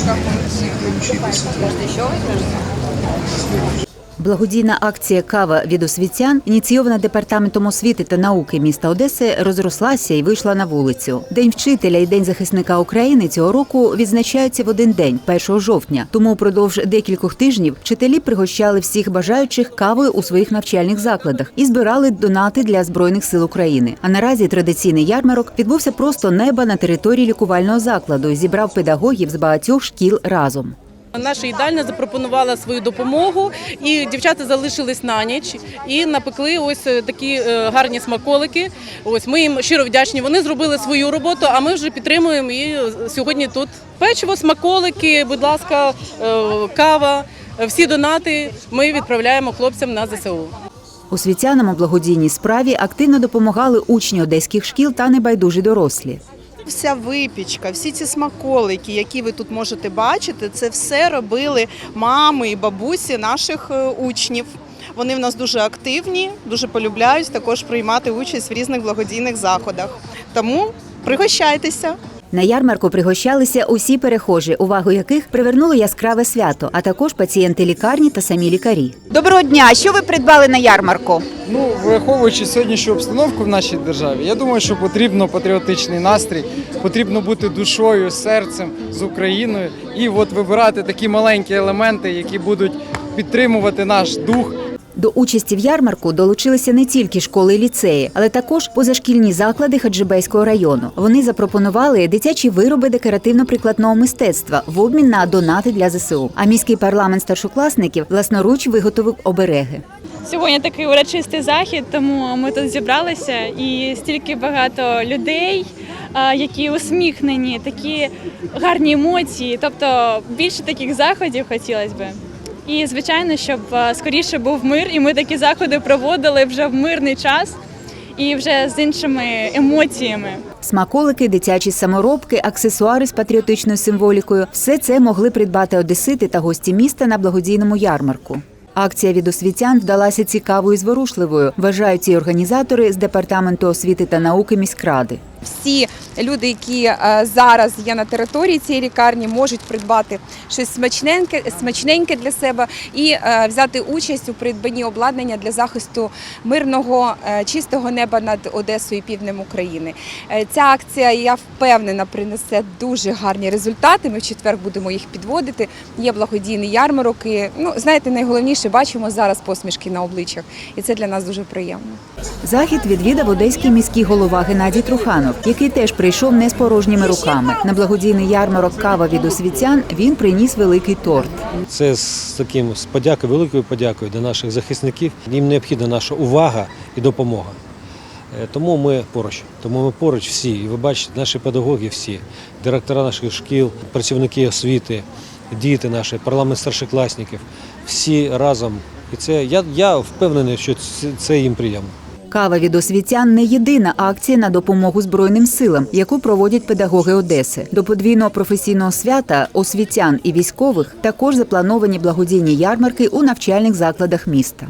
как он, может, еще возьмешь? Благодійна акція Кава від освітян, ініційована департаментом освіти та науки міста Одеси, розрослася і вийшла на вулицю. День вчителя і День захисника України цього року відзначаються в один день, 1 жовтня. Тому впродовж декількох тижнів вчителі пригощали всіх бажаючих кавою у своїх навчальних закладах і збирали донати для збройних сил України. А наразі традиційний ярмарок відбувся просто неба на території лікувального закладу і зібрав педагогів з багатьох шкіл разом. Наша їдальня запропонувала свою допомогу, і дівчата залишились на ніч і напекли ось е, такі е, гарні смаколики. Ось ми їм щиро вдячні. Вони зробили свою роботу, а ми вже підтримуємо і сьогодні тут. Печиво, смаколики, будь ласка, е, кава. Всі донати ми відправляємо хлопцям на ЗСУ. Освітянам у благодійній справі активно допомагали учні одеських шкіл та небайдужі дорослі. Вся випічка, всі ці смаколики, які ви тут можете бачити, це все робили мами і бабусі наших е, учнів. Вони в нас дуже активні, дуже полюбляють також приймати участь в різних благодійних заходах. Тому пригощайтеся. На ярмарку пригощалися усі перехожі, увагу яких привернуло яскраве свято, а також пацієнти лікарні та самі лікарі. Доброго дня! Що ви придбали на ярмарку? Ну, враховуючи сьогоднішню обстановку в нашій державі, я думаю, що потрібно патріотичний настрій, потрібно бути душою, серцем з Україною і от вибирати такі маленькі елементи, які будуть підтримувати наш дух. До участі в ярмарку долучилися не тільки школи і ліцеї, але також позашкільні заклади Хаджибейського району. Вони запропонували дитячі вироби декоративно-прикладного мистецтва в обмін на донати для ЗСУ. А міський парламент старшокласників власноруч виготовив обереги. Сьогодні такий урочистий захід, тому ми тут зібралися і стільки багато людей, які усміхнені, такі гарні емоції. Тобто більше таких заходів хотілося б. І звичайно, щоб скоріше був мир, і ми такі заходи проводили вже в мирний час і вже з іншими емоціями. Смаколики, дитячі саморобки, аксесуари з патріотичною символікою все це могли придбати одесити та гості міста на благодійному ярмарку. Акція від освітян вдалася цікавою і зворушливою, вважають ці організатори з департаменту освіти та науки міськради. Всі люди, які е, зараз є на території цієї лікарні, можуть придбати щось смачненьке, смачненьке для себе і е, взяти участь у придбанні обладнання для захисту мирного е, чистого неба над Одесою і півднем України. Ця акція, я впевнена, принесе дуже гарні результати. Ми в четвер будемо їх підводити. Є благодійний ярмарок. І, ну, знаєте, найголовніше бачимо зараз посмішки на обличчях, і це для нас дуже приємно. Захід відвідав одеський міський голова Геннадій Труханов, який теж прийшов не з порожніми руками. На благодійний ярмарок кава від освітян він приніс великий торт. Це з таким з подякою, великою подякою до наших захисників. Їм необхідна наша увага і допомога. Е, Тому ми поруч. Тому ми поруч всі. І ви бачите, наші педагоги всі, директора наших шкіл, працівники освіти, діти наші, парламент старшокласників, всі разом. І це я, я впевнений, що це їм приємно. Кава від освітян не єдина акція на допомогу Збройним силам, яку проводять педагоги Одеси. До подвійного професійного свята освітян і військових також заплановані благодійні ярмарки у навчальних закладах міста.